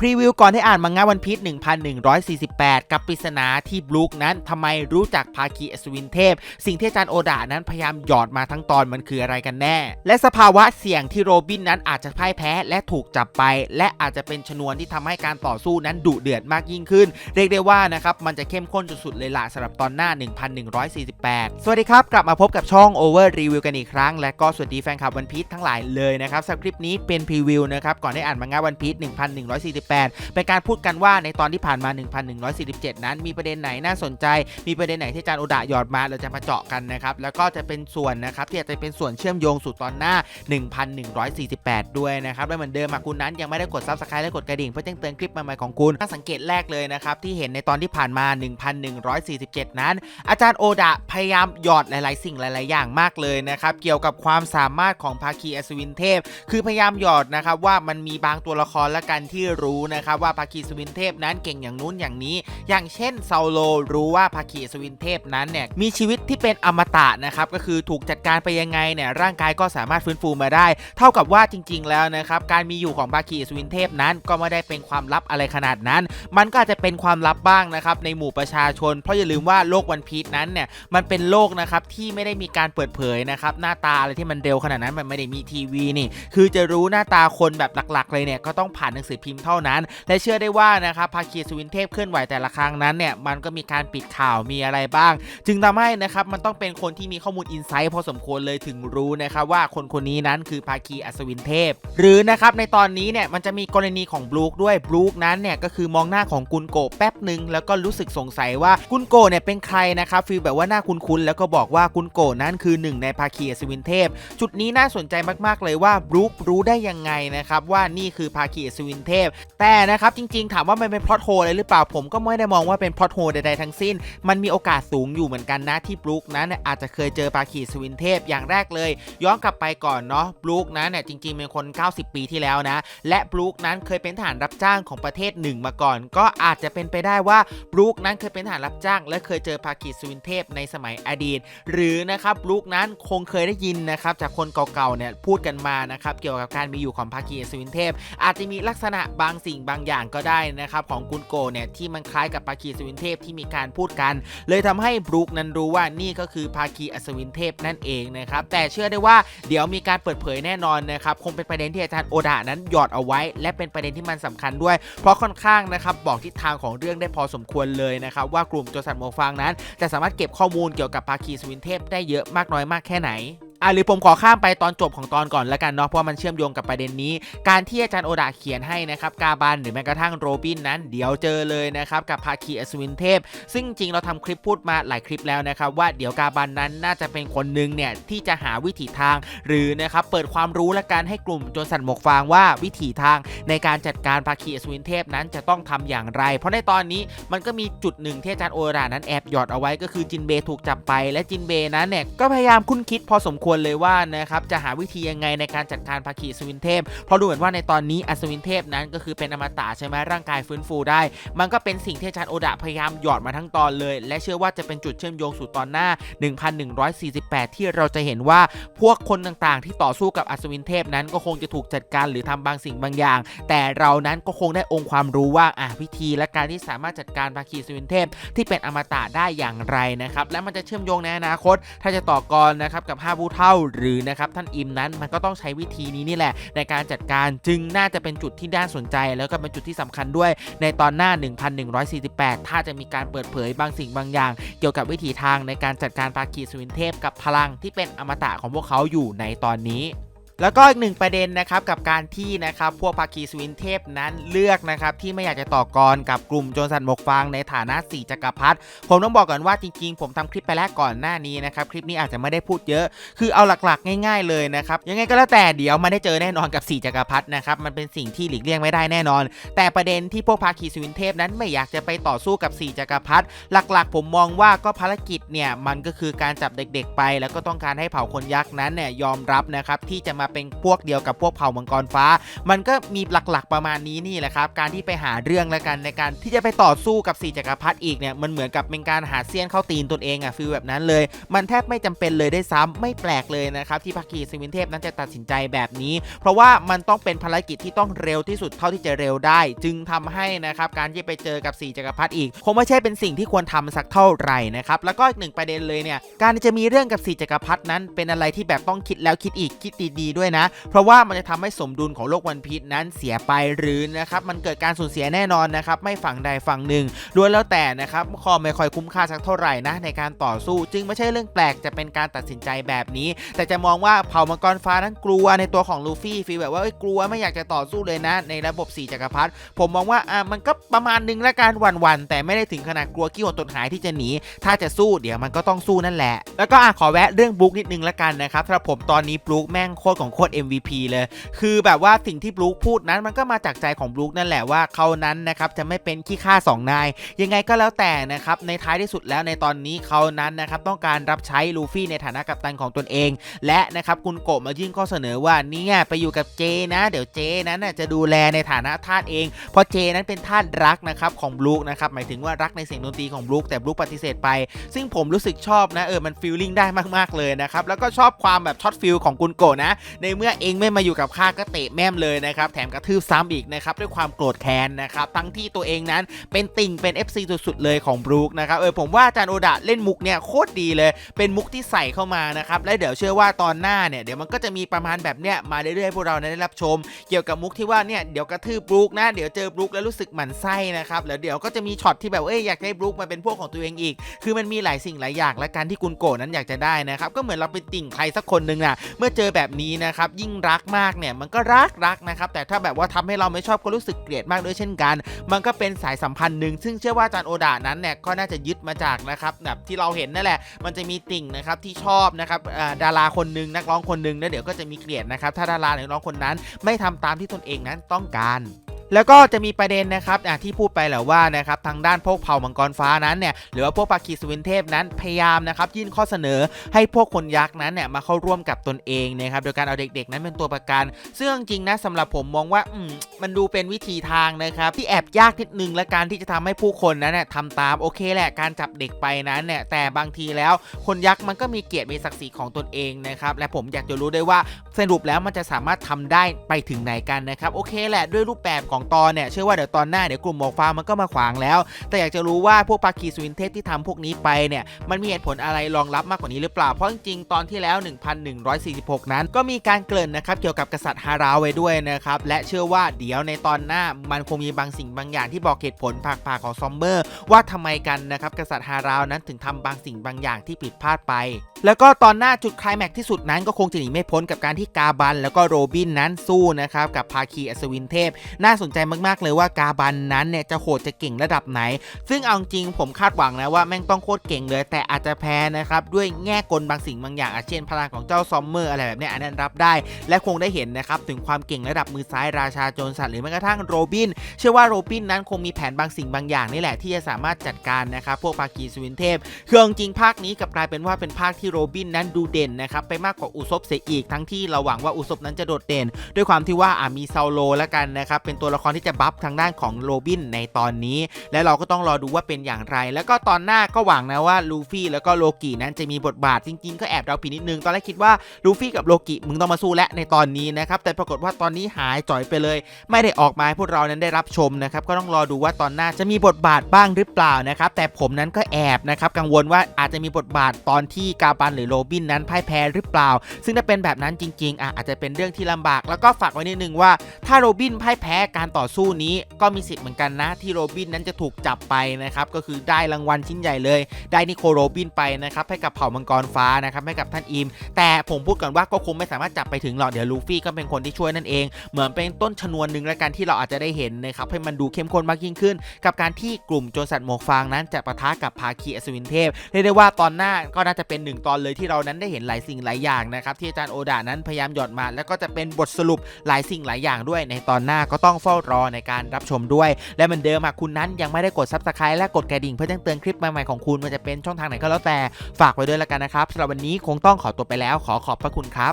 พรีวิวก่อนให้อ่านมังงะวันพีช1148 กับปริศนาที่บลูคนั้นทำไมรู้จักภาคีอัศวินเทพ สิ่งที่อาจารย์โอดานั้นพยายามหยอดมาทั้งตอนมันคืออะไรกันแน่ และสภาวะเสี่ยงที่โรบินนั้นอาจจะพ่ายแพ้และถูกจับไป และอาจจะเป็นชนวนที่ทำให้การต่อสู้นั้นดุเดือดมากยิ่งขึ้น เรียกได้ว่านะครับมันจะเข้มข้นสุดๆเลยล่ะสำหรับตอนหน้า 1148 สวัสดีครับ กลับมาพบกับช่อง Over Review กันอีกครั้ง และก็สวัสดีแฟนคลับวันพีชทั้งหลายเลยนะครับสำหรับคลิปนี้เป็นพรีวิวนะครับก่อนได้อ่านมังงะวันพีช1148เป็นการพูดกันว่าในตอนที่ผ่านมา 1147 นั้น มีประเด็นไหนน่าสนใจ มีประเด็นไหนที่อาจารย์โอดะหยอดมาเราจะมาเจาะกันนะครับ แล้วก็จะเป็นส่วนนะครับที่อาจจะเป็นส่วนเชื่อมโยงสู่ตอนหน้า 1148 ด้วยนะครับและเหมือนเดิมคุณนั้นยังไม่ได้กด Subscribe และกดกระดิ่งเพื่อแจ้งเตือนคลิปใหม่ๆของคุณถ้าสังเกตแรกเลยนะครับที่เห็นในตอนที่ผ่านมา 1147 นั้น อาจารย์โอดะพยายามหยอดหลายๆ สิ่งหลายๆ อย่างมากเลยนะครับเกี่ยวกับความสามารถของภาคีอัศวินเทพ คือพยายามหยอดนะครับว่ามันมีบางตัวละครละกันที่รู้นะครับว่าภาคีสวินเทพนั้นเก่งอย่างนู้นอย่างนี้ อย่างเช่นซาโลรู้ว่าภาคีสวินเทพนั้นเนี่ยมีชีวิตที่เป็นอมตะนะครับก็คือถูกจัดการไปยังไงเนี่ยร่างกายก็สามารถฟื้นฟูมาได้ เท่ากับว่าจริง ๆ แล้วนะครับการมีอยู่ของภาคีสวินเทพนั้นก็ไม่ได้เป็นความลับอะไรขนาดนั้น มันก็อาจจะเป็นความลับบ้างนะครับในหมู่ประชาชน เพราะอย่าลืมว่าโลกวันพีชนั้นเนี่ยมันเป็นโลกนะครับที่ไม่ได้มีการเปิดเผยนะครับหน้าตาอะไรที่มันเร็วขนาดนั้นมันไม่ได้มีทีวีนี่ คือจะรู้หน้าตาคนแบบหลักๆ เลยเนี่ยก็ต้องผ่านหนังสือพิมพ์เท่านั้น และเชื่อได้ว่านะครับภาคีสวินเทพเคลื่อนไหวแต่ละครั้งนั้นเนี่ยมันก็มีการปิดข่าวมีอะไรบ้าง จึงทำให้นะครับมันต้องเป็นคนที่มีข้อมูลอินไซต์พอสมควรเลยถึงรู้นะครับว่าคนคนนี้นั้นคือภาคีอัศวินเทพ หรือนะครับในตอนนี้เนี่ยมันจะมีกรณีของบลูคด้วยบลูคนั้นเนี่ยก็คือมองหน้าของกุนโกะแป๊บหนึ่งแล้วก็รู้สึกสงสัยว่ากุนโกะเนี่ยเป็นใครนะครับฟีลแบบว่าหน้าคุ้นๆแล้วก็บอกว่ากุนโกะนั้นคือหนึ่งในภาคีอัศวินเทพ จุดนี้น่าสนใจมากๆเลยว่าบรูครู้ได้ยังไงนะครับว่านี่คือภาคีอัศวินเทพ แต่นะครับจริงๆ ถามว่ามันเป็นพล็อตโฮเลยหรือเปล่าผมก็ไม่ได้มองว่าเป็นพล็อตโฮใดๆทั้งสิ้น มันมีโอกาสสูงอยู่เหมือนกันนะที่บรูคนั้นอาจจะเคยเจอภาคีอัศวินเทพอย่างแรกเลย ย้อนกลับไปก่อนเนาะบรูคนั้นเนี่ยจริงๆเป็นคน 90 ปีที่แล้วนะและบรูคนั้นเคยเป็นทหารรับจ้างของประเทศหนึ่งมาก่อนก็อาจจะเป็นไปได้ว่าบรูคนั้นเคยเป็นทหารรับจ้าง และเคยเจอภาคีอัศวินเทพในสมัยอดีต หรือนะครับบรูคนั้นคงเคยได้ยินนะครับจากคนเก่าๆเนี่ยพูดกันมานะครับเกี่ยวกับการมีอยู่ของภาคีอัศวินเทพ อาจจะมีลักษณะบางสิ่งบางอย่างก็ได้นะครับของกุนโกเนี่ยที่มันคล้ายกับภาคีอัศวินเทพที่มีการพูดกัน เลยทำให้บรูคนั้นรู้ว่านี่ก็คือภาคีอัศวินเทพนั่นเองนะครับแต่เชื่อได้ว่าเดี๋ยวมีการเปิดเผยแน่นอนนะครับคงเป็นประเด็นที่อาจารย์โอดานั้นหยอดเอาไว้ และเป็นประเด็นที่มันสำคัญด้วย เพราะค่อนข้างนะครับบอกทิศทางของเรื่องได้พอสมควรเลยนะครับว่ากลุ่มโจสัตว์โมฟางนั้น จะสามารถเก็บข้อมูลเกี่ยวกับภาคีสวินเทพได้เยอะมากน้อยมากแค่ไหน อะหรือผมขอข้ามไปตอนจบของตอนก่อนแล้วกันเนาะเพราะมันเชื่อมโยงกับประเด็นนี้ การที่อาจารย์โอดาเขียนให้นะครับกาบันหรือแม้กระทั่งโรบินนั้น เดี๋ยวเจอเลยนะครับกับภาคีอสวินเทพ ซึ่งจริงเราทำคลิปพูดมาหลายคลิปแล้วนะครับว่าเดี๋ยวกาบันนั้นน่าจะเป็นคนหนึ่งเนี่ยที่จะหาวิถีทาง หรือนะครับเปิดความรู้และการให้กลุ่มโจรสัตว์หมวกฟางว่าวิถีทางในการจัดการภาคีอสวินเทพนั้นจะต้องทำอย่างไร เพราะในตอนนี้มันก็มีจุดหนึ่งที่อาจารย์โอดานั้นแอบหยอดเอาไว้ก็คือจินเบถูกจับไป และจินเบนั้นเนี่ยก็พยายามคุ้นคิดพอสมควรเลยว่านะครับจะหาวิธียังไงในการจัดการภาคีสวินเทพ เพราะดูเหมือนว่าในตอนนี้อัศวินเทพนั้นก็คือเป็นอมตะใช่ไหมร่างกายฟื้นฟูได้ มันก็เป็นสิ่งที่อาจารย์โอดะพยายามหยอดมาทั้งตอนเลย และเชื่อว่าจะเป็นจุดเชื่อมโยงสู่ตอนหน้า 1148 ที่เราจะเห็นว่าพวกคนต่างๆ ที่ต่อสู้กับอัศวินเทพนั้นก็คงจะถูกจัดการหรือทำบางสิ่งบางอย่าง แต่เรานั้นก็คงได้องค์ความรู้ว่าอะวิธีและการที่สามารถจัดการภาคีอัศวินเทพ ที่เป็นอมตะได้อย่างไรนะครับและมันจะเชื่อมโยงในอนาคต ถ้าจะต่อกรนะครับกับห้าผู้เท่าหรือนะครับท่านอิมนั้นมันก็ต้องใช้วิธีนี้นี่แหละ ในการจัดการจึงน่าจะเป็นจุดที่น่าสนใจ แล้วก็เป็นจุดที่สำคัญด้วยในตอนหน้า 1148 ถ้าจะมีการเปิดเผยบางสิ่งบางอย่าง เกี่ยวกับวิถีทางในการจัดการภาคีสวินเทพกับพลังที่เป็นอมตะของพวกเขาอยู่ในตอนนี้ แล้วก็อีกหนึ่งประเด็นนะครับกับการที่นะครับพวกภาคีสวินเทพนั้นเลือกนะครับที่ไม่อยากจะต่อกรกับกลุ่มโจรสัตว์หมวกฟางในฐานะสีจักรพรรดิผมต้องบอกก่อนว่าจริงๆ ผมทำคลิปไปแล้วก่อนหน้านี้นะครับคลิปนี้อาจจะไม่ได้พูดเยอะ คือเอาหลักๆ ง่าย ๆเลยนะครับยังไงก็แล้วแต่เดี๋ยวมาได้เจอแน่นอนกับสีจักรพรรดินะครับมันเป็นสิ่งที่หลีกเลี่ยงไม่ได้แน่นอน แต่ประเด็นที่พวกภาคีสวินเทพนั้นไม่อยากจะไปต่อสู้กับสีจักรพรรดิหลักๆ ผมมองว่าก็ภารกิจเนี่ยมันก็คือการจับเด็กๆไป แล้วก็ต้องการให้เผ่าคนยักษ์นั้นเนี่ยยอมรับนะครับที่จะมามาเป็นพวกเดียวกับพวกเผ่ามังกรฟ้า มันก็มีหลักๆประมาณนี้นี่แหละครับการที่ไปหาเรื่องแล้วกันในการที่จะไปต่อสู้กับสี่จักรพรรดิอีกเนี่ยมันเหมือนกับเป็นการหาเสี้ยนเข้าตีนตนเองอะฟีลแบบนั้นเลย มันแทบไม่จำเป็นเลยได้ซ้ำไม่แปลกเลยนะครับที่ภาคีสวินเทพนั้นจะตัดสินใจแบบนี้ เพราะว่ามันต้องเป็นภารกิจที่ต้องเร็วที่สุดเท่าที่จะเร็วได้ จึงทำให้นะครับการที่ไปเจอกับสี่จักรพรรดิอีกคงไม่ใช่เป็นสิ่งที่ควรทำสักเท่าไหร่นะครับแล้วก็อีกหนึ่งประเด็นเลยเนี่ยการจะมีเรื่องกับสี่จักรพรรดินั้นเป็นอะไรที่แบบต้องคิดแล้วคิดอีกคิดดีๆด้วยนะ เพราะว่ามันจะทำให้สมดุลของโลกวันพีชนั้นเสียไปหรือนะครับมันเกิดการสูญเสียแน่นอนนะครับไม่ฝั่งใดฝั่งหนึ่งล้วนแล้วแต่นะครับข้อไม่ค่อยคุ้มค่าสักเท่าไหร่นะในการต่อสู้ จึงไม่ใช่เรื่องแปลกจะเป็นการตัดสินใจแบบนี้ แต่จะมองว่าเผ่ามังกรฟ้านั้นกลัวในตัวของลูฟี่ฟีลแบบว่าเอ้ยกลัวไม่อยากจะต่อสู้เลยนะ ในระบบ4จักรพรรดิผมมองว่าอะมันก็ประมาณหนึงละกันวันๆแต่ไม่ได้ถึงขนาดกลัวขี้หดตดหายที่จะหนี ถ้าจะสู้เดี๋ยวมันก็ต้องสู้นั่นแหละ แล้วก็อะขอแวะเรื่องบลุกนิดนึงละกันนะครับสำหรับผมตอนนี้บลุกแม่งโคตรของโคตร MVP เลย คือแบบว่าสิ่งที่บลุกพูดนั้นมันก็มาจากใจของบลุกนั่นแหละว่าเขานั้นนะครับจะไม่เป็นขี้ข้าสองนาย ยังไงก็แล้วแต่นะครับในท้ายที่สุดแล้วในตอนนี้เขานั้นนะครับต้องการรับใช้ลูฟี่ในฐานะกัปตันของตนเอง และนะครับคุณโกะมายื่นข้อเสนอว่าเนี่ยไปอยู่กับเจนะ เดี๋ยวเจนั้นจะดูแลในฐานะทาสเอง เพราะเจนั้นเป็นทาสรักนะครับของบลูคนะครับหมายถึงว่ารักในเสียงดนตรีของบลูคแต่บลูคปฏิเสธไป ซึ่งผมรู้สึกชอบนะเออมันฟีลลิ่งได้มากๆเลยนะครับแล้วก็ชอบความแบบช็อตฟิลของคุณโกะนะในเมื่อเองไม่มาอยู่กับข้าก็เตะแม่มเลยนะครับแถมกระทืบซ้ำอีกนะครับด้วยความโกรธแค้นนะครับทั้งที่ตัวเองนั้นเป็นติ่งเป็น FC สุดๆเลยของบรูคนะครับเออผมว่าจารย์โอดะเล่นมุกเนี่ยโคตรดีเลย เป็นมุกที่ใส่เข้ามานะครับและเดี๋ยวเชื่อว่าตอนหน้าเนี่ยเดี๋ยวมันก็จะมีประมาณแบบเนี้ยมาเรื่อยๆพวกเราได้รับชม เกี่ยวกับมุกที่ว่าเนี่ยเดี๋ยวกระทืบบรูคนะเดี๋ยวเจอบรูคแล้วรู้สึกหมันไส้นะครับแล้วเดี๋ยวก็จะมีช็อตที่แบบเอ้ยอยากให้บรูคมาเป็นพวกของตัวเองอีก คือมันมีหลายสิ่งหลายอย่างและการที่คุณโกนั้นอยากจะได้นะครับก็เหมือนเราเป็นติ่งใครสักคนหนึ่งนะเมื่อเจอแบบนี้นะครับยิ่งรักมากเนี่ยมันก็รักรักนะครับแต่ถ้าแบบว่าทำให้เราไม่ชอบก็รู้สึกเกลียดมากด้วยเช่นกัน มันก็เป็นสายสัมพันธ์หนึ่งซึ่งเชื่อว่าอาจารย์โอดานั้นเนี่ยก็น่าจะยึดมาจากนะครับแบบที่เราเห็นนั่นแหละ มันจะมีติ่งนะครับที่ชอบนะครับดาราคนหนึ่งนักร้องคนหนึ่งแล้วเดี๋ยวก็จะมีเกลียดนะครับถ้าดาราหรือนักร้องคนนั้นไม่ทำตามที่ตนเองนั้นต้องการ แล้วก็จะมีประเด็นนะครับที่พูดไปแหละว่านะครับทางด้านพวกเผ่ามังกรฟ้านั้นเนี่ยหรือว่าพวกปากีสวินเทพนั้นพยายามนะครับยื่นข้อเสนอให้พวกคนยักษ์นั้นเนี่ยมาเข้าร่วมกับตนเองนะครับโดยการเอาเด็กๆ นั้นเป็นตัวประกัน ซึ่งจริงนะสำหรับผมมองว่ามมันดูเป็นวิธีทางนะครับที่แอบยากนิดนึงและการที่จะทำให้ผู้คนนั้นเนี่ยทำตามโอเคแหละการจับเด็กไปนั้นเนี่ยแต่บางทีแล้วคนยักษ์มันก็มีเกียรติมีศักดิ์ศรีของตนเองนะครับและผมอยากจะรู้ด้วยว่าสรุปแล้วมันจะสามารถทำได้ไปถึงไหนกันนะครับโอเคแหละด้วยรูปแบบของตอนเนี่ยเชื่อว่าเดี๋ยวตอนหน้าเดี๋ยวกลุ่มหมอกฟ้ามันก็มาขวางแล้ว แต่อยากจะรู้ว่าพวกปากีสวินเทพที่ทำพวกนี้ไปเนี่ยมันมีเหตุผลอะไรรองรับมากกว่านี้หรือเปล่าเพราะจริงๆตอนที่แล้ว 1146 นั้น ก็มีการเกริ่นนะครับเกี่ยวกับกษัตริย์ฮาราไว้ด้วยนะครับและเชื่อว่าเดี๋ยวในตอนหน้ามันคงมีบางสิ่งบางอย่างที่บอกเหตุผลภาคปาของซอมเมอร์ ว่าทำไมกันนะครับกษัตริย์ฮาราวนั้นถึงทำบางสิ่งบางอย่างที่ผิดพลาดไป แล้วก็ตอนหน้าจุดคลายแม็กที่สุดนั้นก็คงจะหนีไม่พ้นกับการที่กาบัน แล้วก็โรบินนั้นสู้นะครับกับภาคีอัศวินเทพน่าสนนใจมากๆเลยว่ากาบันนั้นเนี่ยจะโหดจะเก่งระดับไหน ซึ่งเอาจริงผมคาดหวังนะว่าแม่งต้องโคตรเก่งเลย แต่อาจจะแพ้นะครับด้วยแง่กลบางสิ่งบางอย่างอาเช่นพลังของเจ้าซอมเมอร์อะไรแบบนี้อันนั้นรับได้ และคงได้เห็นนะครับถึงความเก่งระดับมือซ้ายราชาโจรสัตว์หรือแม้กระทั่งโรบิน เชื่อว่าโรบินนั้นคงมีแผนบางสิ่งบางอย่างนี่แหละที่จะสามารถจัดการนะครับพวกภาคีสวินเทพคือเอาจริงภาคนี้กลับกลายเป็นว่าเป็นภาคที่โรบินนั้นดูเด่นนะครับไปมากกว่าอุซบเสียอีกทั้งที่เราหวังว่าอุซบนั้นจะโดดเด่น ด้วยความที่ว่าอามีซาโลแล้วกันนะครับเป็นตัวละครที่จะบัฟทางด้านของโรบินในตอนนี้ และเราก็ต้องรอดูว่าเป็นอย่างไร แล้วก็ตอนหน้าก็หวังนะว่าลูฟี่แล้วก็โลกินั้นจะมีบทบาทจริง ๆ ก็แอบเดาผิดนิดนึง ตอนแรกคิดว่าลูฟี่กับโลกิมึงต้องมาสู้และในตอนนี้นะครับแต่ปรากฏว่าตอนนี้หายจ่อยไปเลย ไม่ได้ออกมาให้พวกเรานั้นได้รับชมนะครับก็ต้องรอดูว่าตอนหน้าจะมีบทบาทบ้างหรือเปล่านะครับแต่ผมนั้นก็แอบนะครับกังวลว่าอาจจะมีบทบาทตอนที่กาบันหรือโรบินนั้นพ่ายแพ้หรือเปล่า ซึ่งถ้าเป็นแบบนั้นจริงๆอะอาจจะเป็นเรื่องที่ลำบาก แล้วก็ฝากไว้นิดนึงว่าถ้าโรบินพ่ายแพ้การการต่อสู้นี้ก็มีสิทธิ์เหมือนกันนะ ที่โรบินนั้นจะถูกจับไปนะครับก็คือได้รางวัลชิ้นใหญ่เลย ได้นิโคโรบินไปนะครับให้กับเผ่ามังกรฟ้านะครับให้กับท่านอิม แต่ผมพูดก่อนว่าก็คงไม่สามารถจับไปถึงหรอกเดี๋ยวลูฟี่ก็เป็นคนที่ช่วยนั่นเอง เหมือนเป็นต้นชนวนหนึ่งและกันที่เราอาจจะได้เห็นนะครับให้มันดูเข้มข้นมากยิ่งขึ้น กับการที่กลุ่มโจรสัตว์หมวกฟางนั้นจะปะทะกับภาคีอัศวินเทพเรียกได้ว่าตอนหน้าก็น่าจะเป็นหนึ่งตอนเลยที่เรานั้นได้เห็นหลายสิ่งหลายอย่างนะครับที่อาจารย์โอดานั้นพยายามหยอดมา แล้วก็จะเป็นบทสรุปหลายสิ่งหลายอย่างด้วยในตอนหน้าก็ต้องเฝ้ารอในการรับชมด้วย และเหมือนเดิมหากคุณนั้นยังไม่ได้กดซับสไครต์และกดกระดิ่งเพื่อแจ้งเตือนคลิปใหม่ๆของคุณมันจะเป็นช่องทางไหนก็แล้วแต่ฝากไว้ด้วยแล้วกันนะครับสำหรับวันนี้คงต้องขอตัวไปแล้วขอขอบพระคุณครับ